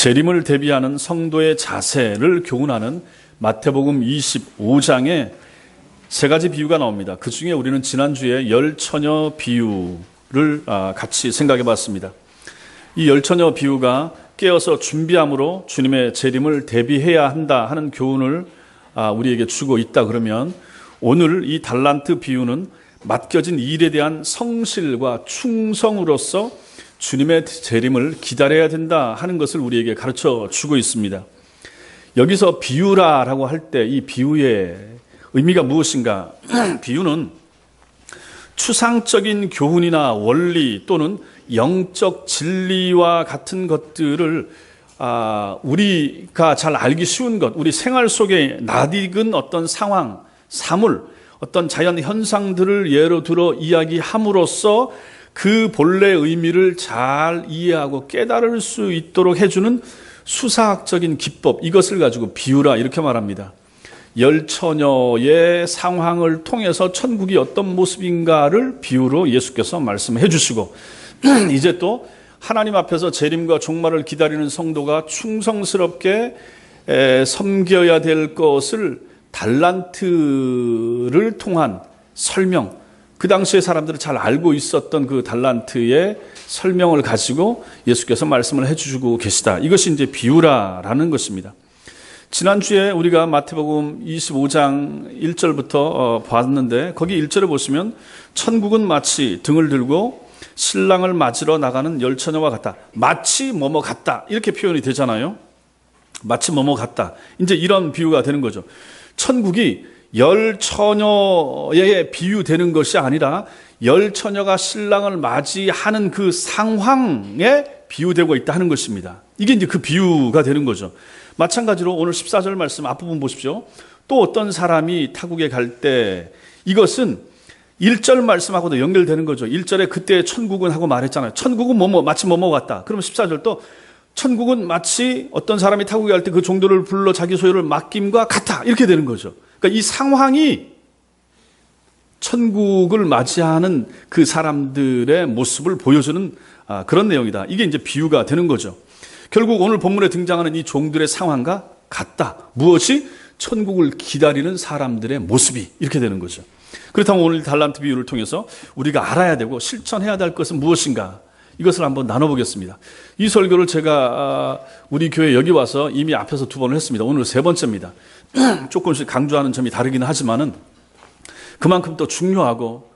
재림을 대비하는 성도의 자세를 교훈하는 마태복음 25장에 세 가지 비유가 나옵니다. 그 중에 우리는 지난주에 열처녀 비유를 아, 같이 생각해 봤습니다. 이 열처녀 비유가 깨어서 준비함으로 주님의 재림을 대비해야 한다 하는 교훈을 아, 우리에게 주고 있다 그러면 오늘 이 달란트 비유는 맡겨진 일에 대한 성실과 충성으로서 주님의 재림을 기다려야 된다 하는 것을 우리에게 가르쳐 주고 있습니다. 여기서 비유라라고 할 때 이 비유의 의미가 무엇인가? 비유는 추상적인 교훈이나 원리 또는 영적 진리와 같은 것들을 아, 우리가 잘 알기 쉬운 것, 우리 생활 속에 낯익은 어떤 상황, 사물, 어떤 자연 현상들을 예로 들어 이야기함으로써 그 본래 의미를 잘 이해하고 깨달을 수 있도록 해주는 수사학적인 기법, 이것을 가지고 비유라 이렇게 말합니다. 열처녀의 상황을 통해서 천국이 어떤 모습인가를 비유로 예수께서 말씀해 주시고, 이제 또 하나님 앞에서 재림과 종말을 기다리는 성도가 충성스럽게 섬겨야 될 것을 달란트를 통한 설명, 그 당시에 사람들은 잘 알고 있었던 그 달란트의 설명을 가지고 예수께서 말씀을 해주시고 계시다. 이것이 이제 비유라라는 것입니다. 지난주에 우리가 마태복음 25장 1절부터 어, 봤는데 거기 1절에 보시면 천국은 마치 등을 들고 신랑을 맞으러 나가는 열처녀와 같다. 마치 뭐뭐 같다. 이렇게 표현이 되잖아요. 마치 뭐뭐 같다. 이제 이런 비유가 되는 거죠. 천국이 열 처녀에 비유되는 것이 아니라 열 처녀가 신랑을 맞이하는 그 상황에 비유되고 있다 하는 것입니다. 이게 이제 그 비유가 되는 거죠. 마찬가지로 오늘 14절 말씀 앞부분 보십시오. 또 어떤 사람이 타국에 갈 때 이것은 1절 말씀하고도 연결되는 거죠. 1절에 그때 천국은 하고 말했잖아요. 천국은 뭐뭐 마치 뭐뭐 같다. 그럼 14절 또 천국은 마치 어떤 사람이 타국에 갈 때 그 종도를 불러 자기 소유를 맡김과 같아. 이렇게 되는 거죠. 그러니까 이 상황이 천국을 맞이하는 그 사람들의 모습을 보여주는 아, 그런 내용이다. 이게 이제 비유가 되는 거죠. 결국 오늘 본문에 등장하는 이 종들의 상황과 같다. 무엇이? 천국을 기다리는 사람들의 모습이 이렇게 되는 거죠. 그렇다면 오늘 달란트 비유를 통해서 우리가 알아야 되고 실천해야 될 것은 무엇인가? 이것을 한번 나눠보겠습니다. 이 설교를 제가 아, 우리 교회 여기 와서 이미 앞에서 두 번을 했습니다. 오늘 세 번째입니다. 조금씩 강조하는 점이 다르기는 하지만은 그만큼 또 중요하고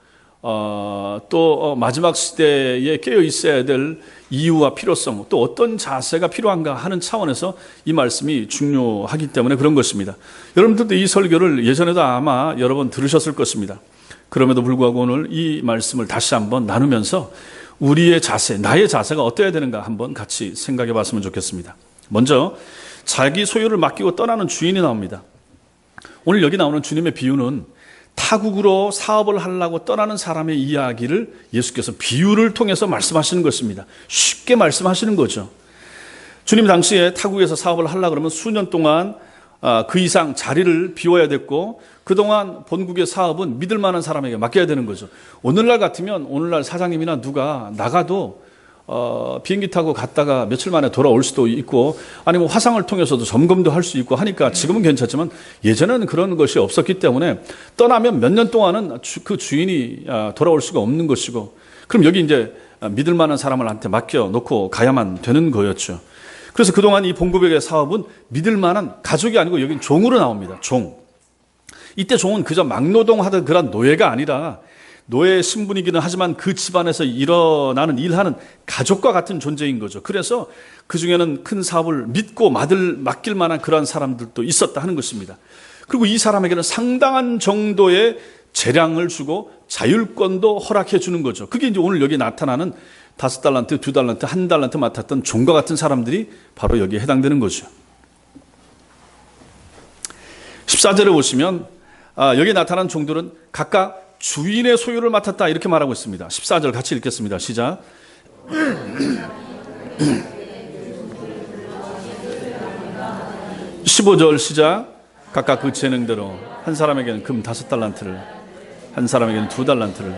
어, 또 어, 마지막 시대에 깨어 있어야 될 이유와 필요성, 또 어떤 자세가 필요한가 하는 차원에서 이 말씀이 중요하기 때문에 그런 것입니다. 여러분들도 이 설교를 예전에도 아마 여러 번 들으셨을 것입니다. 그럼에도 불구하고 오늘 이 말씀을 다시 한번 나누면서 우리의 자세, 나의 자세가 어떠해야 되는가 한번 같이 생각해 봤으면 좋겠습니다. 먼저 자기 소유를 맡기고 떠나는 주인이 나옵니다. 오늘 여기 나오는 주님의 비유는 타국으로 사업을 하려고 떠나는 사람의 이야기를 예수께서 비유를 통해서 말씀하시는 것입니다. 쉽게 말씀하시는 거죠. 주님 당시에 타국에서 사업을 하려 그러면 수년 동안 아, 그 이상 자리를 비워야 됐고 그동안 본국의 사업은 믿을 만한 사람에게 맡겨야 되는 거죠. 오늘날 같으면 오늘날 사장님이나 누가 나가도 어, 비행기 타고 갔다가 며칠 만에 돌아올 수도 있고 아니면 화상을 통해서도 점검도 할 수 있고 하니까 지금은 괜찮지만 예전에는 그런 것이 없었기 때문에 떠나면 몇 년 동안은 주, 그 주인이 아, 돌아올 수가 없는 것이고 그럼 여기 이제 믿을 만한 사람을한테 맡겨 놓고 가야만 되는 거였죠. 그래서 그동안 이 봉급액의 사업은 믿을 만한 가족이 아니고 여긴 종으로 나옵니다. 종. 이때 종은 그저 막노동하던 그런 노예가 아니라 노예 신분이기는 하지만 그 집안에서 일어나는 일하는 가족과 같은 존재인 거죠. 그래서 그 중에는 큰 사업을 믿고 맡을, 맡길 만한 그러한 사람들도 있었다 하는 것입니다. 그리고 이 사람에게는 상당한 정도의 재량을 주고 자율권도 허락해 주는 거죠. 그게 이제 오늘 여기 나타나는 다섯 달란트, 두 달란트, 한 달란트 맡았던 종과 같은 사람들이 바로 여기에 해당되는 거죠. 14절에 보시면 아, 여기 나타난 종들은 각각 주인의 소유를 맡았다 이렇게 말하고 있습니다. 14절 같이 읽겠습니다. 시작. 15절 시작. 각각 그 재능대로 한 사람에게는 금 다섯 달란트를, 한 사람에게는 두 달란트를,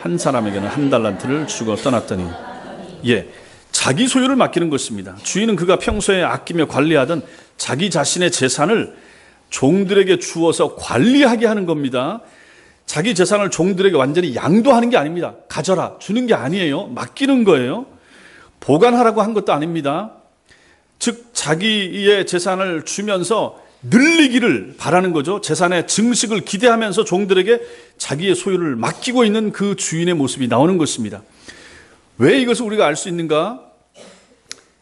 한 사람에게는 한 달란트를 주고 떠났더니, 예, 자기 소유를 맡기는 것입니다. 주인은 그가 평소에 아끼며 관리하던 자기 자신의 재산을 종들에게 주어서 관리하게 하는 겁니다. 자기 재산을 종들에게 완전히 양도하는 게 아닙니다. 가져라, 주는 게 아니에요. 맡기는 거예요. 보관하라고 한 것도 아닙니다. 즉, 자기의 재산을 주면서 늘리기를 바라는 거죠. 재산의 증식을 기대하면서 종들에게 자기의 소유를 맡기고 있는 그 주인의 모습이 나오는 것입니다. 왜 이것을 우리가 알 수 있는가?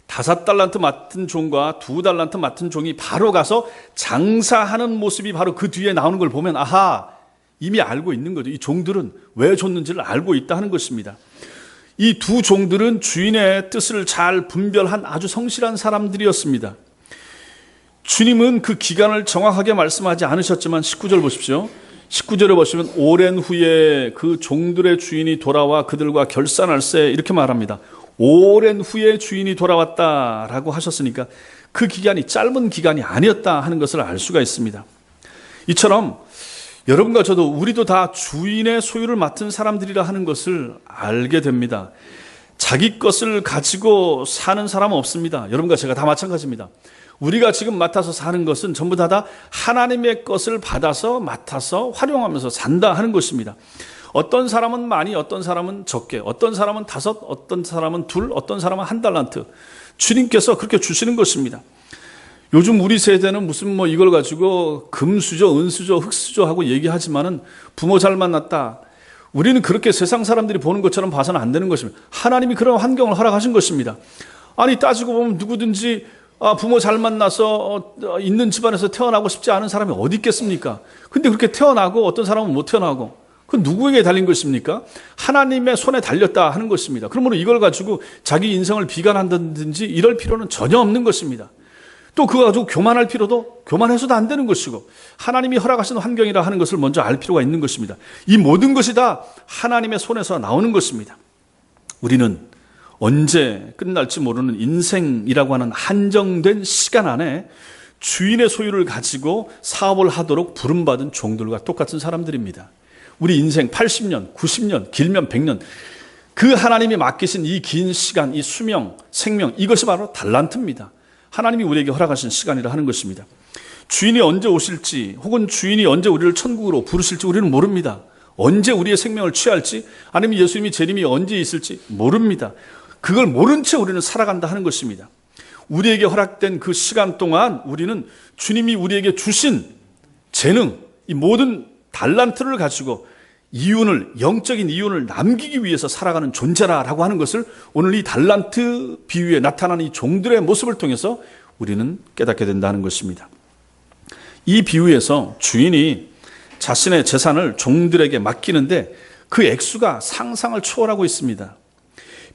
다섯 달란트 맡은 종과 두 달란트 맡은 종이 바로 가서 장사하는 모습이 바로 그 뒤에 나오는 걸 보면 아하 이미 알고 있는 거죠. 이 종들은 왜 줬는지를 알고 있다 하는 것입니다. 이 두 종들은 주인의 뜻을 잘 분별한 아주 성실한 사람들이었습니다. 주님은 그 기간을 정확하게 말씀하지 않으셨지만 19절 보십시오. 19절에 보시면 오랜 후에 그 종들의 주인이 돌아와 그들과 결산할세 이렇게 말합니다. 오랜 후에 주인이 돌아왔다라고 하셨으니까 그 기간이 짧은 기간이 아니었다 하는 것을 알 수가 있습니다. 이처럼 여러분과 저도 우리도 다 주인의 소유를 맡은 사람들이라 하는 것을 알게 됩니다. 자기 것을 가지고 사는 사람은 없습니다. 여러분과 제가 다 마찬가지입니다. 우리가 지금 맡아서 사는 것은 전부 다, 다 하나님의 것을 받아서 맡아서 활용하면서 산다 하는 것입니다. 어떤 사람은 많이, 어떤 사람은 적게, 어떤 사람은 다섯, 어떤 사람은 둘, 어떤 사람은 한 달란트. 주님께서 그렇게 주시는 것입니다. 요즘 우리 세대는 무슨 뭐 이걸 가지고 금수저, 은수저, 흙수저 하고 얘기하지만은 부모 잘 만났다. 우리는 그렇게 세상 사람들이 보는 것처럼 봐서는 안 되는 것입니다. 하나님이 그런 환경을 허락하신 것입니다. 아니, 따지고 보면 누구든지 아, 부모 잘 만나서 어, 있는 집안에서 태어나고 싶지 않은 사람이 어디 있겠습니까? 근데 그렇게 태어나고 어떤 사람은 못 태어나고 그 누구에게 달린 것입니까? 하나님의 손에 달렸다 하는 것입니다. 그러므로 이걸 가지고 자기 인생을 비관한다든지 이럴 필요는 전혀 없는 것입니다. 또 그거 가지고 교만할 필요도 교만해서도 안 되는 것이고 하나님이 허락하신 환경이라 하는 것을 먼저 알 필요가 있는 것입니다. 이 모든 것이 다 하나님의 손에서 나오는 것입니다. 우리는 언제 끝날지 모르는 인생이라고 하는 한정된 시간 안에 주인의 소유를 가지고 사업을 하도록 부름받은 종들과 똑같은 사람들입니다. 우리 인생 80년, 90년, 길면 100년, 그 하나님이 맡기신 이 긴 시간, 이 수명, 생명, 이것이 바로 달란트입니다. 하나님이 우리에게 허락하신 시간이라 하는 것입니다. 주인이 언제 오실지, 혹은 주인이 언제 우리를 천국으로 부르실지 우리는 모릅니다. 언제 우리의 생명을 취할지, 아니면 예수님이 재림이 언제 있을지 모릅니다. 그걸 모른 채 우리는 살아간다 하는 것입니다. 우리에게 허락된 그 시간 동안 우리는 주님이 우리에게 주신 재능, 이 모든 달란트를 가지고 이윤을, 영적인 이윤을 남기기 위해서 살아가는 존재라라고 하는 것을 오늘 이 달란트 비유에 나타나는 이 종들의 모습을 통해서 우리는 깨닫게 된다는 것입니다. 이 비유에서 주인이 자신의 재산을 종들에게 맡기는데 그 액수가 상상을 초월하고 있습니다.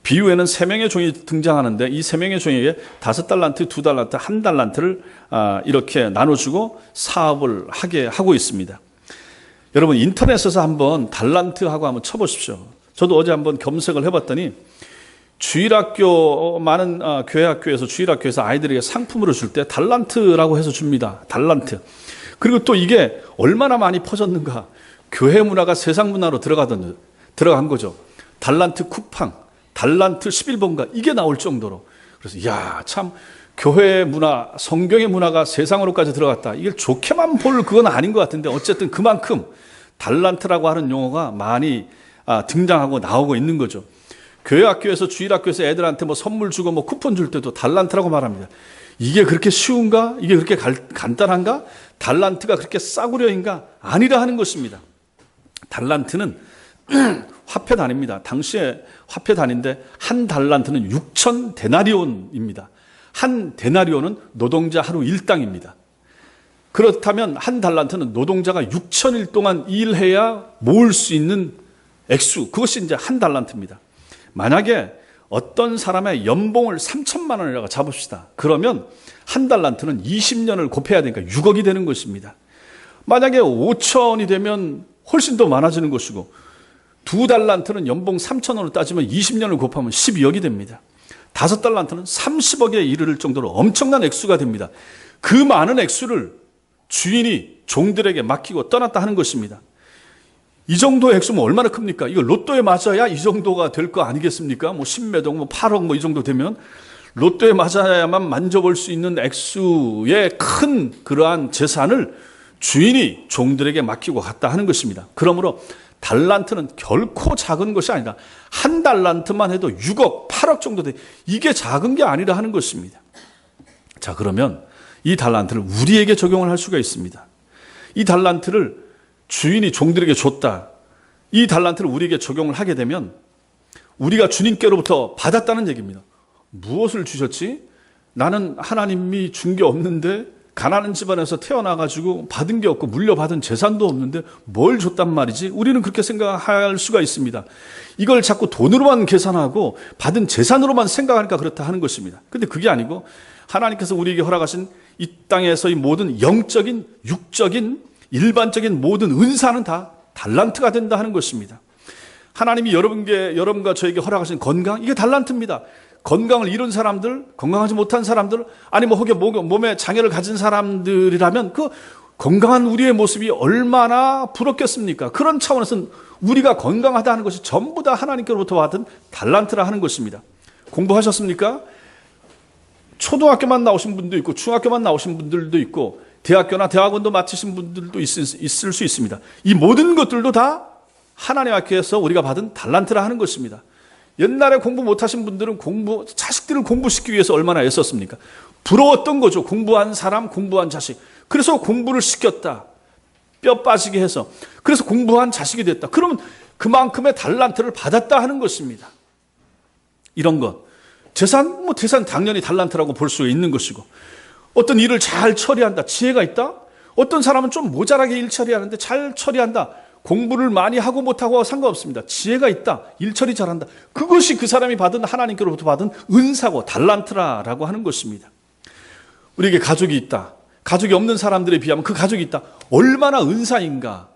비유에는 세 명의 종이 등장하는데 이 세 명의 종에게 다섯 달란트, 두 달란트, 한 달란트를 아, 이렇게 나눠주고 사업을 하게 하고 있습니다. 여러분 인터넷에서 한번 달란트하고 한번 쳐보십시오. 저도 어제 한번 검색을 해봤더니 주일학교 많은 아, 교회 학교에서 주일학교에서 아이들에게 상품으로 줄 때 달란트라고 해서 줍니다. 달란트. 그리고 또 이게 얼마나 많이 퍼졌는가? 교회 문화가 세상 문화로 들어가던 들어간 거죠. 달란트 쿠팡. 달란트 11번가 이게 나올 정도로 그래서 야 참 교회 문화, 성경의 문화가 세상으로까지 들어갔다. 이게 좋게만 볼 그건 아닌 것 같은데 어쨌든 그만큼 달란트라고 하는 용어가 많이 아, 등장하고 나오고 있는 거죠. 교회 학교에서 주일 학교에서 애들한테 뭐 선물 주고 뭐 쿠폰 줄 때도 달란트라고 말합니다. 이게 그렇게 쉬운가? 이게 그렇게 간단한가? 달란트가 그렇게 싸구려인가? 아니라 하는 것입니다. 달란트는 화폐 단위입니다. 당시에 화폐 단위인데 한 달란트는 6천 데나리온입니다. 한 데나리온은 노동자 하루 일당입니다. 그렇다면 한 달란트는 노동자가 6천일 동안 일해야 모을 수 있는 액수, 그것이 이제 한 달란트입니다. 만약에 어떤 사람의 연봉을 3천만 원이라고 잡읍시다. 그러면 한 달란트는 20년을 곱해야 되니까 6억이 되는 것입니다. 만약에 5천이 되면 훨씬 더 많아지는 것이고 두 달란트는 연봉 3천 원을 따지면 20년을 곱하면 12억이 됩니다. 다섯 달란트는 30억에 이르를 정도로 엄청난 액수가 됩니다. 그 많은 액수를 주인이 종들에게 맡기고 떠났다 하는 것입니다. 이 정도 액수면 얼마나 큽니까? 이거 로또에 맞아야 이 정도가 될 거 아니겠습니까? 뭐 10매동, 뭐 8억 뭐 이 정도 되면 로또에 맞아야만 만져볼 수 있는 액수의 큰 그러한 재산을 주인이 종들에게 맡기고 갔다 하는 것입니다. 그러므로 달란트는 결코 작은 것이 아니다. 한 달란트만 해도 6억, 8억 정도 돼. 이게 작은 게 아니라 하는 것입니다. 자, 그러면 이 달란트를 우리에게 적용을 할 수가 있습니다. 이 달란트를 주인이 종들에게 줬다. 이 달란트를 우리에게 적용을 하게 되면 우리가 주님께로부터 받았다는 얘기입니다. 무엇을 주셨지? 나는 하나님이 준 게 없는데 가난한 집안에서 태어나가지고 받은 게 없고 물려받은 재산도 없는데 뭘 줬단 말이지? 우리는 그렇게 생각할 수가 있습니다. 이걸 자꾸 돈으로만 계산하고 받은 재산으로만 생각하니까 그렇다 하는 것입니다. 근데 그게 아니고 하나님께서 우리에게 허락하신 이 땅에서의 모든 영적인, 육적인, 일반적인 모든 은사는 다 달란트가 된다 하는 것입니다. 하나님이 여러분께, 여러분과 저에게 허락하신 건강, 이게 달란트입니다. 건강을 잃은 사람들, 건강하지 못한 사람들, 아니 뭐 혹여 몸에 장애를 가진 사람들이라면 그 건강한 우리의 모습이 얼마나 부럽겠습니까? 그런 차원에서는 우리가 건강하다는 것이 전부 다 하나님께로부터 받은 달란트라 하는 것입니다. 공부하셨습니까? 초등학교만 나오신 분도 있고 중학교만 나오신 분들도 있고 대학교나 대학원도 마치신 분들도 있을, 수 있습니다. 이 모든 것들도 다 하나님 앞에서 우리가 받은 달란트라 하는 것입니다. 옛날에 공부 못하신 분들은 공부 자식들을 공부시키기 위해서 얼마나 애썼습니까? 부러웠던 거죠. 공부한 사람, 공부한 자식. 그래서 공부를 시켰다. 뼈 빠지게 해서. 그래서 공부한 자식이 됐다. 그러면 그만큼의 달란트를 받았다 하는 것입니다. 이런 것. 재산, 뭐 재산 당연히 달란트라고 볼 수 있는 것이고. 어떤 일을 잘 처리한다. 지혜가 있다. 어떤 사람은 좀 모자라게 일 처리하는데 잘 처리한다. 공부를 많이 하고 못하고 상관없습니다. 지혜가 있다. 일처리 잘한다. 그것이 그 사람이 받은 하나님께로부터 받은 은사고 달란트라라고 하는 것입니다. 우리에게 가족이 있다. 가족이 없는 사람들에 비하면 그 가족이 있다. 얼마나 은사인가.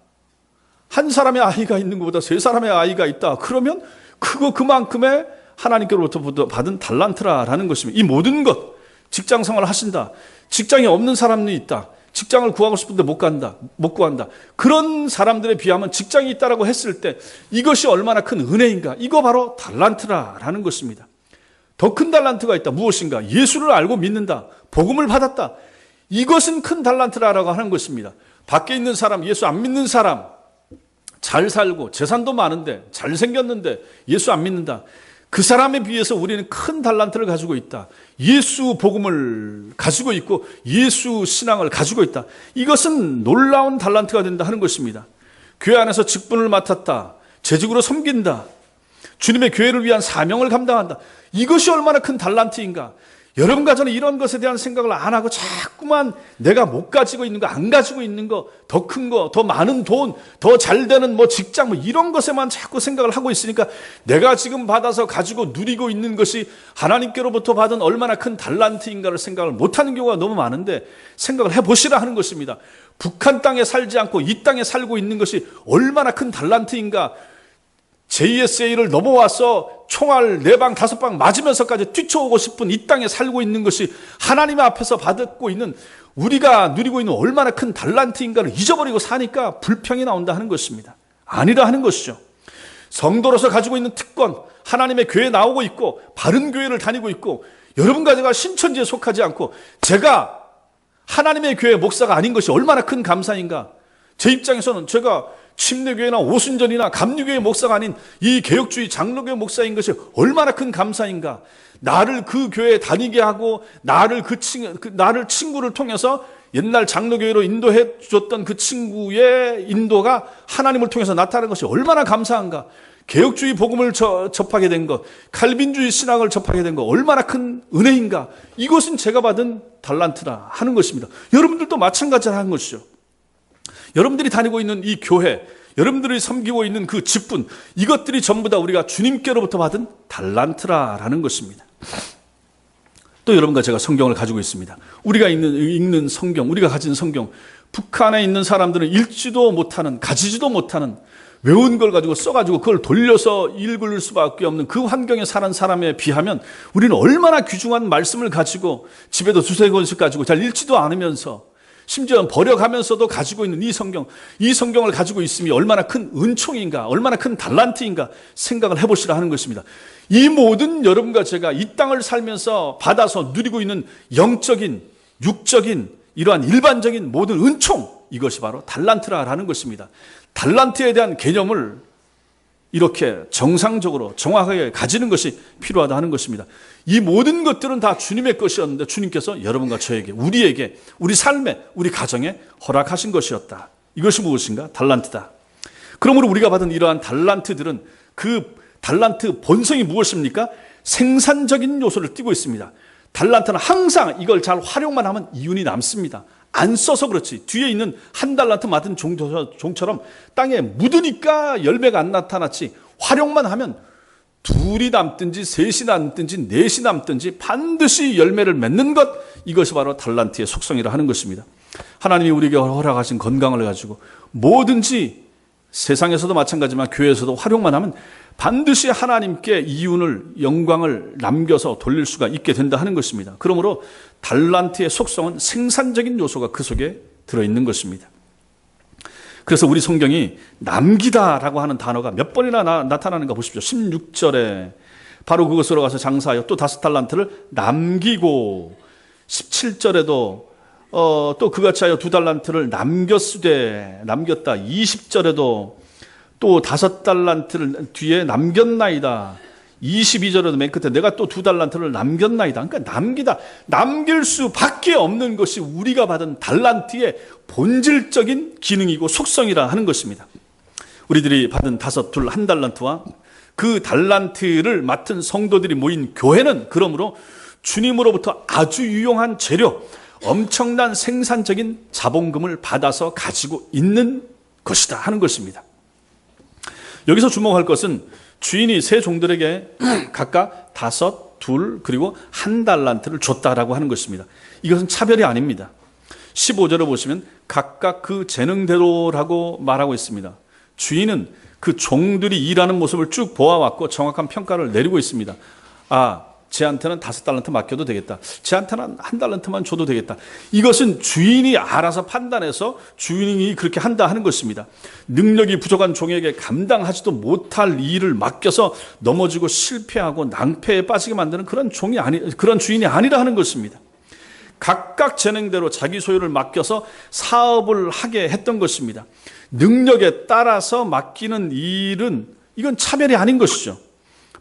한 사람의 아이가 있는 것보다 세 사람의 아이가 있다. 그러면 그거 그만큼의 하나님께로부터 받은 달란트라라는 것입니다. 이 모든 것, 직장 생활을 하신다. 직장이 없는 사람이 있다. 직장을 구하고 싶은데 못 간다. 못 구한다. 그런 사람들에 비하면 직장이 있다라고 했을 때 이것이 얼마나 큰 은혜인가. 이거 바로 달란트라라는 것입니다. 더 큰 달란트가 있다. 무엇인가? 예수를 알고 믿는다. 복음을 받았다. 이것은 큰 달란트라라고 하는 것입니다. 밖에 있는 사람, 예수 안 믿는 사람, 잘 살고 재산도 많은데 잘 생겼는데 예수 안 믿는다. 그 사람에 비해서 우리는 큰 달란트를 가지고 있다. 예수 복음을 가지고 있고 예수 신앙을 가지고 있다. 이것은 놀라운 달란트가 된다 하는 것입니다. 교회 안에서 직분을 맡았다. 재직으로 섬긴다. 주님의 교회를 위한 사명을 감당한다. 이것이 얼마나 큰 달란트인가. 여러분과 저는 이런 것에 대한 생각을 안 하고 자꾸만 내가 못 가지고 있는 거, 안 가지고 있는 거, 더 큰 거, 더 많은 돈, 더 잘 되는 뭐 직장, 뭐 이런 것에만 자꾸 생각을 하고 있으니까 내가 지금 받아서 가지고 누리고 있는 것이 하나님께로부터 받은 얼마나 큰 달란트인가를 생각을 못 하는 경우가 너무 많은데 생각을 해 보시라 하는 것입니다. 북한 땅에 살지 않고 이 땅에 살고 있는 것이 얼마나 큰 달란트인가 JSA를 넘어와서 총알 네 방 다섯 방 맞으면서까지 뛰쳐오고 싶은 이 땅에 살고 있는 것이 하나님 앞에서 받고 있는 우리가 누리고 있는 얼마나 큰 달란트인가를 잊어버리고 사니까 불평이 나온다 하는 것입니다. 아니라 하는 것이죠. 성도로서 가지고 있는 특권, 하나님의 교회에 나오고 있고 바른 교회를 다니고 있고 여러분과 제가 신천지에 속하지 않고 제가 하나님의 교회 목사가 아닌 것이 얼마나 큰 감사인가. 제 입장에서는 제가 침례교회나 오순전이나 감리교회 목사가 아닌 이 개혁주의 장로교회 목사인 것이 얼마나 큰 감사인가. 나를 그 교회에 다니게 하고 나를 그 친, 그 나를 친구를 통해서 옛날 장로교회로 인도해 줬던 그 친구의 인도가 하나님을 통해서 나타나는 것이 얼마나 감사한가. 개혁주의 복음을 저, 접하게 된 것, 칼빈주의 신앙을 접하게 된 것, 얼마나 큰 은혜인가. 이것은 제가 받은 달란트다 하는 것입니다. 여러분들도 마찬가지라는 것이죠. 여러분들이 다니고 있는 이 교회, 여러분들이 섬기고 있는 그 직분, 이것들이 전부 다 우리가 주님께로부터 받은 달란트라라는 것입니다. 또 여러분과 제가 성경을 가지고 있습니다. 우리가 읽는, 읽는 성경, 우리가 가진 성경, 북한에 있는 사람들은 읽지도 못하는, 가지지도 못하는, 외운 걸 가지고 써가지고 그걸 돌려서 읽을 수밖에 없는 그 환경에 사는 사람에 비하면 우리는 얼마나 귀중한 말씀을 가지고 집에도 두세 권씩 가지고 잘 읽지도 않으면서 심지어 버려가면서도 가지고 있는 이 성경, 이 성경을 가지고 있음이 얼마나 큰 은총인가, 얼마나 큰 달란트인가 생각을 해보시라 하는 것입니다. 이 모든 여러분과 제가 이 땅을 살면서 받아서 누리고 있는 영적인, 육적인, 이러한 일반적인 모든 은총, 이것이 바로 달란트라라는 것입니다. 달란트에 대한 개념을 이렇게 정상적으로 정확하게 가지는 것이 필요하다 하는 것입니다. 이 모든 것들은 다 주님의 것이었는데 주님께서 여러분과 저에게, 우리에게, 우리 삶에, 우리 가정에 허락하신 것이었다. 이것이 무엇인가? 달란트다. 그러므로 우리가 받은 이러한 달란트들은 그 달란트 본성이 무엇입니까? 생산적인 요소를 띠고 있습니다. 달란트는 항상 이걸 잘 활용만 하면 이윤이 남습니다. 안 써서 그렇지. 뒤에 있는 한 달란트 맡은 종처럼 땅에 묻으니까 열매가 안 나타났지. 활용만 하면 둘이 남든지 셋이 남든지 넷이 남든지 반드시 열매를 맺는 것 이것이 바로 달란트의 속성이라 하는 것입니다. 하나님이 우리에게 허락하신 건강을 가지고 뭐든지 세상에서도 마찬가지지만 교회에서도 활용만 하면 반드시 하나님께 이윤을 영광을 남겨서 돌릴 수가 있게 된다 하는 것입니다. 그러므로 달란트의 속성은 생산적인 요소가 그 속에 들어 있는 것입니다. 그래서 우리 성경이 남기다라고 하는 단어가 몇 번이나 나, 타나는가 보십시오. 16절에 바로 그것으로 가서 장사하여 또 다섯 달란트를 남기고 17절에도 어, 또 그같이 하여 두 달란트를 남겼으되 남겼다. 20절에도 또 다섯 달란트를 뒤에 남겼나이다. 22절에도 맨 끝에 내가 또 두 달란트를 남겼나이다. 그러니까 남기다. 남길 수밖에 없는 것이 우리가 받은 달란트의 본질적인 기능이고 속성이라 하는 것입니다. 우리들이 받은 다섯 둘 한 달란트와 그 달란트를 맡은 성도들이 모인 교회는 그러므로 주님으로부터 아주 유용한 재료, 엄청난 생산적인 자본금을 받아서 가지고 있는 것이다 하는 것입니다. 여기서 주목할 것은 주인이 세 종들에게 각각 다섯, 둘, 그리고 한 달란트를 줬다라고 하는 것입니다. 이것은 차별이 아닙니다. 15절을 보시면 각각 그 재능대로라고 말하고 있습니다. 주인은 그 종들이 일하는 모습을 쭉 보아왔고 정확한 평가를 내리고 있습니다. 아, 쟤한테는 다섯 달란트 맡겨도 되겠다. 쟤한테는 한 달란트만 줘도 되겠다. 이것은 주인이 알아서 판단해서 주인이 그렇게 한다 하는 것입니다. 능력이 부족한 종에게 감당하지도 못할 일을 맡겨서 넘어지고 실패하고 낭패에 빠지게 만드는 그런 종이 아니, 그런 주인이 아니라 하는 것입니다. 각각 재능대로 자기 소유를 맡겨서 사업을 하게 했던 것입니다. 능력에 따라서 맡기는 일은 이건 차별이 아닌 것이죠.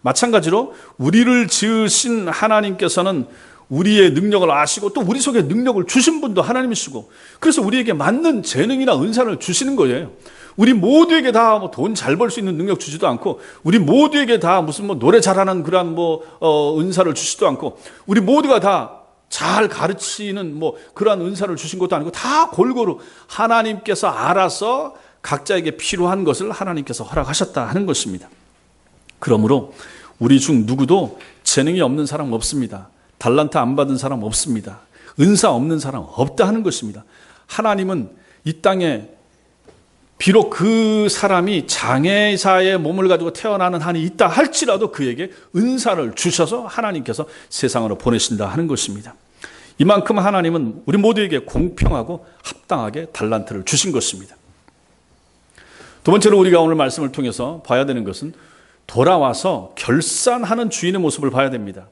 마찬가지로 우리를 지으신 하나님께서는 우리의 능력을 아시고 또 우리 속에 능력을 주신 분도 하나님이시고 그래서 우리에게 맞는 재능이나 은사를 주시는 거예요. 우리 모두에게 다돈잘 벌 수 있는 능력 주지도 않고 우리 모두에게 다 무슨 뭐 노래 잘하는 그러한 뭐 어, 은사를 주시도 않고 우리 모두가 다 잘 가르치는 뭐 그러한 은사를 주신 것도 아니고 다 골고루 하나님께서 알아서 각자에게 필요한 것을 하나님께서 허락하셨다 하는 것입니다. 그러므로 우리 중 누구도 재능이 없는 사람 없습니다. 달란트 안 받은 사람 없습니다. 은사 없는 사람 없다 하는 것입니다. 하나님은 이 땅에 비록 그 사람이 장애사의 몸을 가지고 태어나는 한이 있다 할지라도 그에게 은사를 주셔서 하나님께서 세상으로 보내신다 하는 것입니다. 이만큼 하나님은 우리 모두에게 공평하고 합당하게 달란트를 주신 것입니다. 두 번째로 우리가 오늘 말씀을 통해서 봐야 되는 것은 돌아와서 결산하는 주인의 모습을 봐야 됩니다.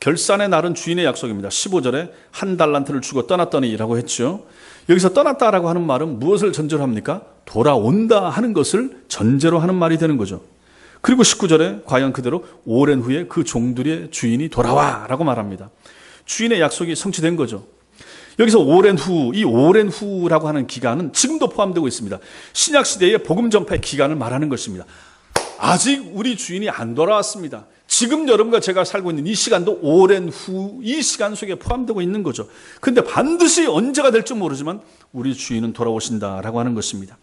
결산의 날은 주인의 약속입니다. 15절에 한 달란트를 주고 떠났더니라고 했죠. 여기서 떠났다라고 하는 말은 무엇을 전제로 합니까? 돌아온다 하는 것을 전제로 하는 말이 되는 거죠. 그리고 19절에 과연 그대로 오랜 후에 그 종들의 주인이 돌아와라고 말합니다. 주인의 약속이 성취된 거죠. 여기서 오랜 후, 이 오랜 후라고 하는 기간은 지금도 포함되고 있습니다. 신약 시대의 복음 전파의 기간을 말하는 것입니다. 아직 우리 주인이 안 돌아왔습니다. 지금 여러분과 제가 살고 있는 이 시간도 오랜 후 이 시간 속에 포함되고 있는 거죠. 근데 반드시 언제가 될지 모르지만 우리 주인은 돌아오신다라고 하는 것입니다.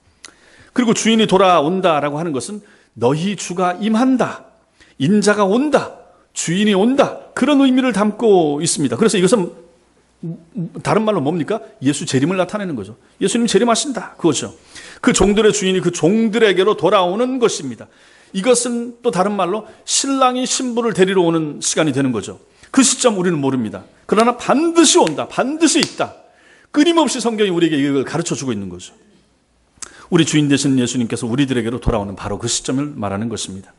그리고 주인이 돌아온다라고 하는 것은 너희 주가 임한다. 인자가 온다. 주인이 온다. 그런 의미를 담고 있습니다. 그래서 이것은 다른 말로 뭡니까? 예수 재림을 나타내는 거죠. 예수님 재림하신다. 그거죠. 그 종들의 주인이 그 종들에게로 돌아오는 것입니다. 이것은 또 다른 말로 신랑이 신부를 데리러 오는 시간이 되는 거죠. 그 시점 우리는 모릅니다. 그러나 반드시 온다. 반드시 있다. 끊임없이 성경이 우리에게 이걸 가르쳐 주고 있는 거죠. 우리 주인 되신 예수님께서 우리들에게로 돌아오는 바로 그 시점을 말하는 것입니다.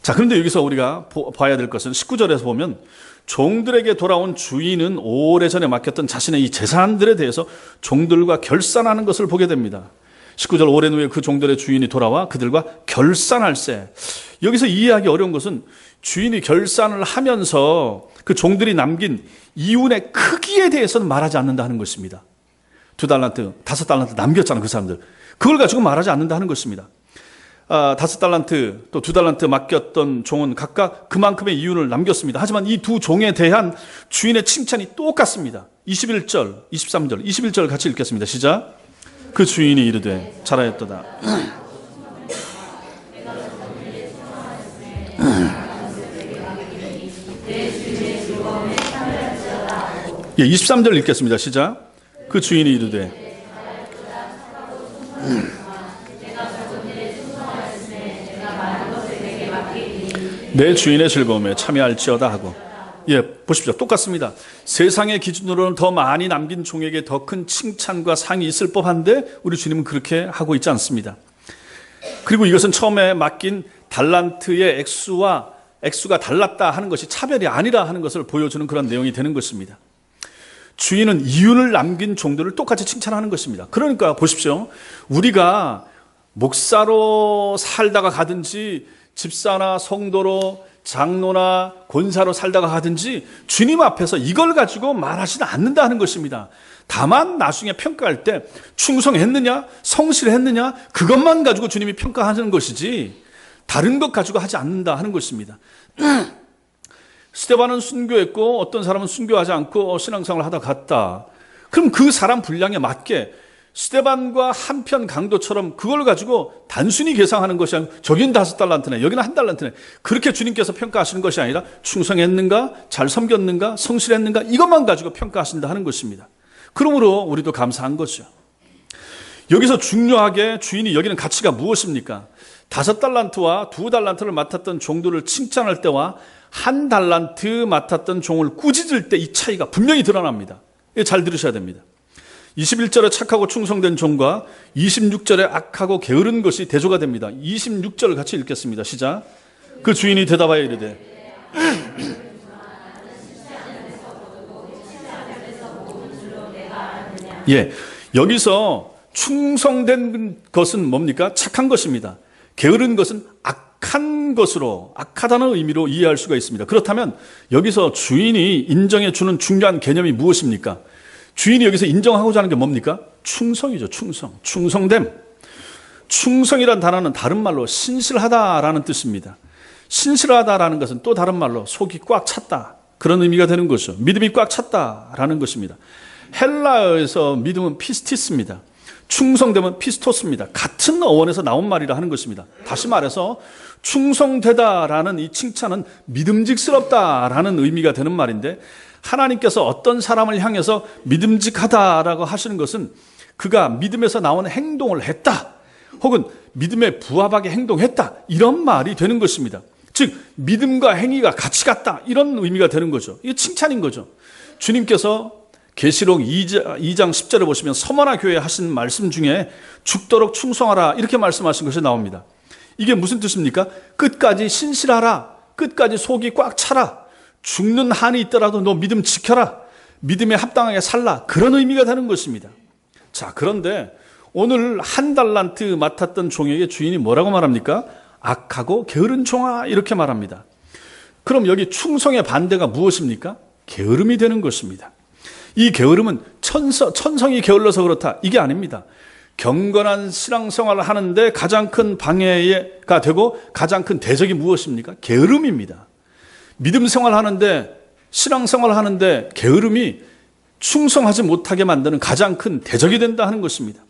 자, 그런데 여기서 우리가 봐야 될 것은 19절에서 보면 종들에게 돌아온 주인은 오래전에 맡겼던 자신의 이 재산들에 대해서 종들과 결산하는 것을 보게 됩니다. 19절 오랜 후에 그 종들의 주인이 돌아와 그들과 결산할세. 여기서 이해하기 어려운 것은 주인이 결산을 하면서 그 종들이 남긴 이윤의 크기에 대해서는 말하지 않는다 하는 것입니다. 두 달란트, 다섯 달란트 남겼잖아, 그 사람들. 그걸 가지고 말하지 않는다 하는 것입니다. 아, 다섯 달란트 또 두 달란트 맡겼던 종은 각각 그만큼의 이윤을 남겼습니다. 하지만 이 두 종에 대한 주인의 칭찬이 똑같습니다. 21절, 23절, 21절 같이 읽겠습니다. 시작. 그 주인이 이르되 잘하였도다. 예, 23절 읽겠습니다. 시작. 그 주인이 이르되 내 주인의 즐거움에 참여할지어다 하고 예, 보십시오. 똑같습니다. 세상의 기준으로는 더 많이 남긴 종에게 더 큰 칭찬과 상이 있을 법한데 우리 주님은 그렇게 하고 있지 않습니다. 그리고 이것은 처음에 맡긴 달란트의 액수와 액수가 달랐다 하는 것이 차별이 아니라 하는 것을 보여주는 그런 내용이 되는 것입니다. 주인은 이윤을 남긴 종들을 똑같이 칭찬하는 것입니다. 그러니까 보십시오. 우리가 목사로 살다가 가든지 집사나 성도로 장로나 권사로 살다가 가든지 주님 앞에서 이걸 가지고 말하지는 않는다 하는 것입니다. 다만 나중에 평가할 때 충성했느냐, 성실했느냐, 그것만 가지고 주님이 평가하는 것이지 다른 것 가지고 하지 않는다 하는 것입니다. 스테반은 순교했고 어떤 사람은 순교하지 않고 신앙생활을 하다 갔다. 그럼 그 사람 분량에 맞게 스테반과 한편 강도처럼 그걸 가지고 단순히 계상하는 것이 아니고 저긴 다섯 달란트네, 여기는 한 달란트네. 그렇게 주님께서 평가하시는 것이 아니라 충성했는가, 잘 섬겼는가, 성실했는가 이것만 가지고 평가하신다 하는 것입니다. 그러므로 우리도 감사한 거죠. 여기서 중요하게 주인이 여기는 가치가 무엇입니까? 다섯 달란트와 두 달란트를 맡았던 종들을 칭찬할 때와 한 달란트 맡았던 종을 꾸짖을 때 이 차이가 분명히 드러납니다. 잘 들으셔야 됩니다. 21절에 착하고 충성된 종과 26절에 악하고 게으른 것이 대조가 됩니다. 26절 같이 읽겠습니다. 시작. 그 주인이 대답하여 이르되 예. 여기서 충성된 것은 뭡니까? 착한 것입니다. 게으른 것은 악한 것으로, 악하다는 의미로 이해할 수가 있습니다. 그렇다면 여기서 주인이 인정해 주는 중요한 개념이 무엇입니까? 주인이 여기서 인정하고자 하는 게 뭡니까? 충성이죠, 충성. 충성됨. 충성이란 단어는 다른 말로 신실하다라는 뜻입니다. 신실하다라는 것은 또 다른 말로 속이 꽉 찼다. 그런 의미가 되는 거죠. 믿음이 꽉 찼다라는 것입니다. 헬라어에서 믿음은 피스티스입니다. 충성됨은 피스토스입니다. 같은 어원에서 나온 말이라 하는 것입니다. 다시 말해서 충성되다라는 이 칭찬은 믿음직스럽다라는 의미가 되는 말인데 하나님께서 어떤 사람을 향해서 믿음직하다라고 하시는 것은 그가 믿음에서 나온 행동을 했다. 혹은 믿음에 부합하게 행동했다. 이런 말이 되는 것입니다. 즉, 믿음과 행위가 같이 갔다. 이런 의미가 되는 거죠. 이게 칭찬인 거죠. 주님께서 계시록 2장 10절에 보시면 서머나 교회 하신 말씀 중에 죽도록 충성하라 이렇게 말씀하신 것이 나옵니다. 이게 무슨 뜻입니까? 끝까지 신실하라. 끝까지 속이 꽉 차라. 죽는 한이 있더라도 너 믿음 지켜라. 믿음에 합당하게 살라. 그런 의미가 되는 것입니다. 자, 그런데 오늘 한 달란트 맡았던 종에게 주인이 뭐라고 말합니까? 악하고 게으른 종아 이렇게 말합니다. 그럼 여기 충성의 반대가 무엇입니까? 게으름이 되는 것입니다. 이 게으름은 천서, 천성이 게을러서 그렇다. 이게 아닙니다. 경건한 신앙생활을 하는데 가장 큰 방해가 되고 가장 큰 대적이 무엇입니까? 게으름입니다. 믿음 생활 하는데 신앙 생활 하는데 게으름이 충성하지 못하게 만드는 가장 큰 대적이 된다 하는 것입니다.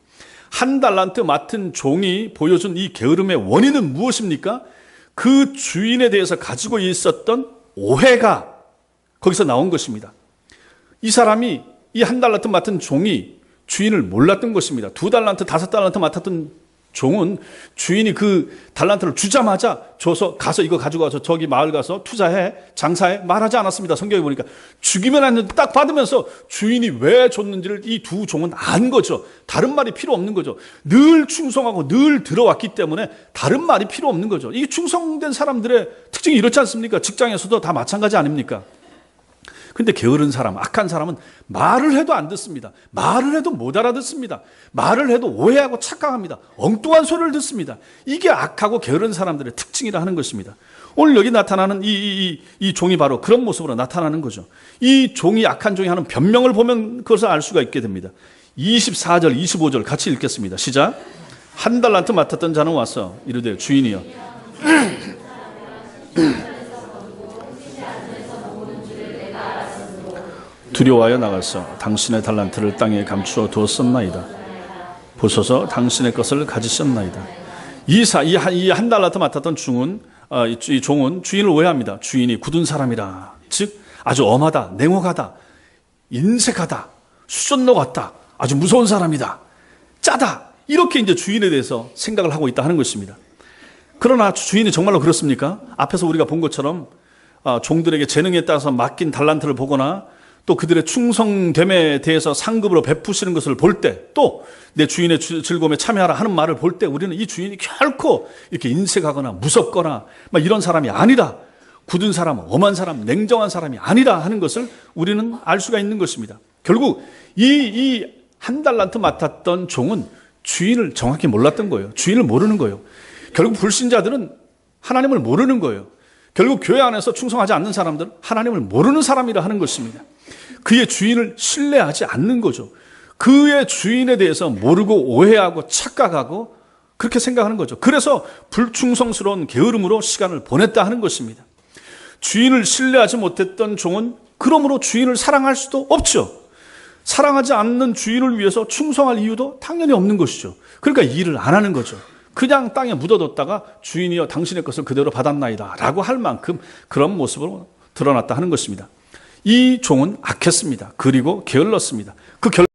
한 달란트 맡은 종이 보여준 이 게으름의 원인은 무엇입니까? 그 주인에 대해서 가지고 있었던 오해가 거기서 나온 것입니다. 이 사람이 이 한 달란트 맡은 종이 주인을 몰랐던 것입니다. 두 달란트, 다섯 달란트 맡았던 종은 주인이 그 달란트를 주자마자 줘서 가서 이거 가지고 와서 저기 마을 가서 투자해 장사해 말하지 않았습니다. 성경에 보니까 주기만 했는데 딱 받으면서 주인이 왜 줬는지를 이 두 종은 안 거죠. 다른 말이 필요 없는 거죠. 늘 충성하고 늘 들어왔기 때문에 다른 말이 필요 없는 거죠. 이게 충성된 사람들의 특징이 이렇지 않습니까? 직장에서도 다 마찬가지 아닙니까? 근데 게으른 사람, 악한 사람은 말을 해도 안 듣습니다. 말을 해도 못 알아듣습니다. 말을 해도 오해하고 착각합니다. 엉뚱한 소리를 듣습니다. 이게 악하고 게으른 사람들의 특징이라 하는 것입니다. 오늘 여기 나타나는 이, 이, 이, 이 종이 바로 그런 모습으로 나타나는 거죠. 이 종이 악한 종이 하는 변명을 보면 그것을 알 수가 있게 됩니다. 24절, 25절 같이 읽겠습니다. 시작. 한 달란트 맡았던 자는 와서 이르되 주인이여 두려워하여 나가서 당신의 달란트를 땅에 감추어 두었었나이다. 보소서 당신의 것을 가지셨나이다. 이사 이한 달란트 맡았던 중은 어, 이, 이 종은 주인을 오해합니다. 주인이 굳은 사람이라 즉 아주 엄하다, 냉혹하다, 인색하다, 수전노 같다, 아주 무서운 사람이다, 짜다 이렇게 이제 주인에 대해서 생각을 하고 있다 하는 것입니다. 그러나 주인이 정말로 그렇습니까? 앞에서 우리가 본 것처럼 아, 종들에게 재능에 따라서 맡긴 달란트를 보거나 또 그들의 충성됨에 대해서 상급으로 베푸시는 것을 볼 때 또 내 주인의 주- 즐거움에 참여하라 하는 말을 볼 때 우리는 이 주인이 결코 이렇게 인색하거나 무섭거나 막 이런 사람이 아니라 굳은 사람, 엄한 사람, 냉정한 사람이 아니라 하는 것을 우리는 알 수가 있는 것입니다. 결국 이, 이 한 달란트 맡았던 종은 주인을 정확히 몰랐던 거예요. 주인을 모르는 거예요. 결국 불신자들은 하나님을 모르는 거예요. 결국 교회 안에서 충성하지 않는 사람들은 하나님을 모르는 사람이라 하는 것입니다. 그의 주인을 신뢰하지 않는 거죠. 그의 주인에 대해서 모르고 오해하고 착각하고 그렇게 생각하는 거죠. 그래서 불충성스러운 게으름으로 시간을 보냈다 하는 것입니다. 주인을 신뢰하지 못했던 종은 그러므로 주인을 사랑할 수도 없죠. 사랑하지 않는 주인을 위해서 충성할 이유도 당연히 없는 것이죠. 그러니까 일을 안 하는 거죠. 그냥 땅에 묻어뒀다가 주인이여 당신의 것을 그대로 받았나이다 라고 할 만큼 그런 모습으로 드러났다 하는 것입니다. 이 종은 악했습니다. 그리고 게을렀습니다. 그 결...